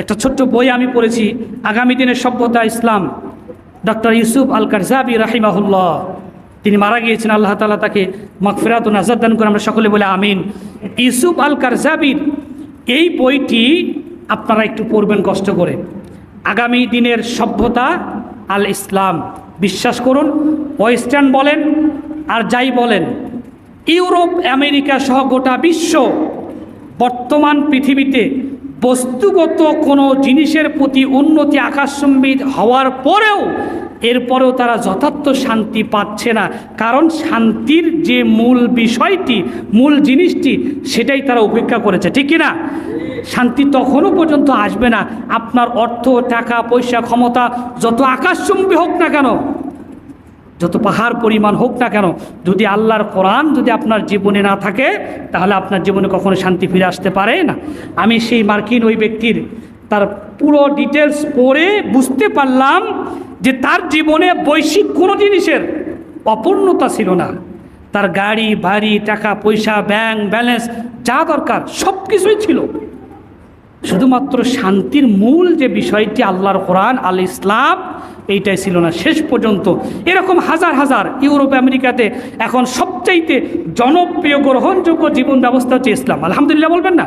একটা ছোট্ট বই আমি পড়েছি, আগামী দিনের সভ্যতা ইসলাম। ডক্টর ইউসুফ আল কারজাবি রাহিমাহুল্লাহ, তিনি মারা গিয়েছেন, আল্লাহ তালা তাকে মকফিরাত ও নাজার দান করে আমরা সকলে বলে আমিন। ইউসুফ আল কারজাবির এই বইটি আপনারা একটু পড়বেন কষ্ট করে। আগামী দিনের সভ্যতা আল ইসলাম বিশ্বাস করুন, ওয়েস্টার্ন বলেন আর যাই বলেন, ইউরোপ, আমেরিকা সহ গোটা বিশ্ব বর্তমান পৃথিবীতে বস্তুগত কোনো জিনিসের প্রতি উন্নতি আকাশসম্বিত হওয়ার পরেও এরপরেও তারা যথার্থ শান্তি পাচ্ছে না। কারণ শান্তির যে মূল বিষয়টি, মূল জিনিসটি, সেটাই তারা উপেক্ষা করেছে। ঠিক না? শান্তি তখনও পর্যন্ত আসবে না। আপনার অর্থ, টাকা, পয়সা, ক্ষমতা, যত আকাশচুম্বী হোক না কেন যত পাহাড় পরিমাণ হোক না কেন, যদি আল্লাহর কোরআন যদি আপনার জীবনে না থাকে, তাহলে আপনার জীবনে কখনো শান্তি ফিরে আসতে পারে না। আমি সেই মার্কিন ওই ব্যক্তির তার পুরো ডিটেলস পড়ে বুঝতে পারলাম যে তার জীবনে বৈশ্বিক কোনো জিনিসের অপূর্ণতা ছিল না। তার গাড়ি, বাড়ি, টাকা, পয়সা ব্যাংক ব্যালেন্স যা দরকার সব কিছুই ছিল। শুধুমাত্র শান্তির মূল যে বিষয়টি আল্লাহর কোরআন, আল ইসলাম, এইটাই ছিল না। শেষ পর্যন্ত এরকম হাজার হাজার ইউরোপ, আমেরিকাতে এখন সবচাইতে জনপ্রিয়, গ্রহণযোগ্য জীবন ব্যবস্থা হচ্ছে ইসলাম। আলহামদুলিল্লাহ বলবেন না?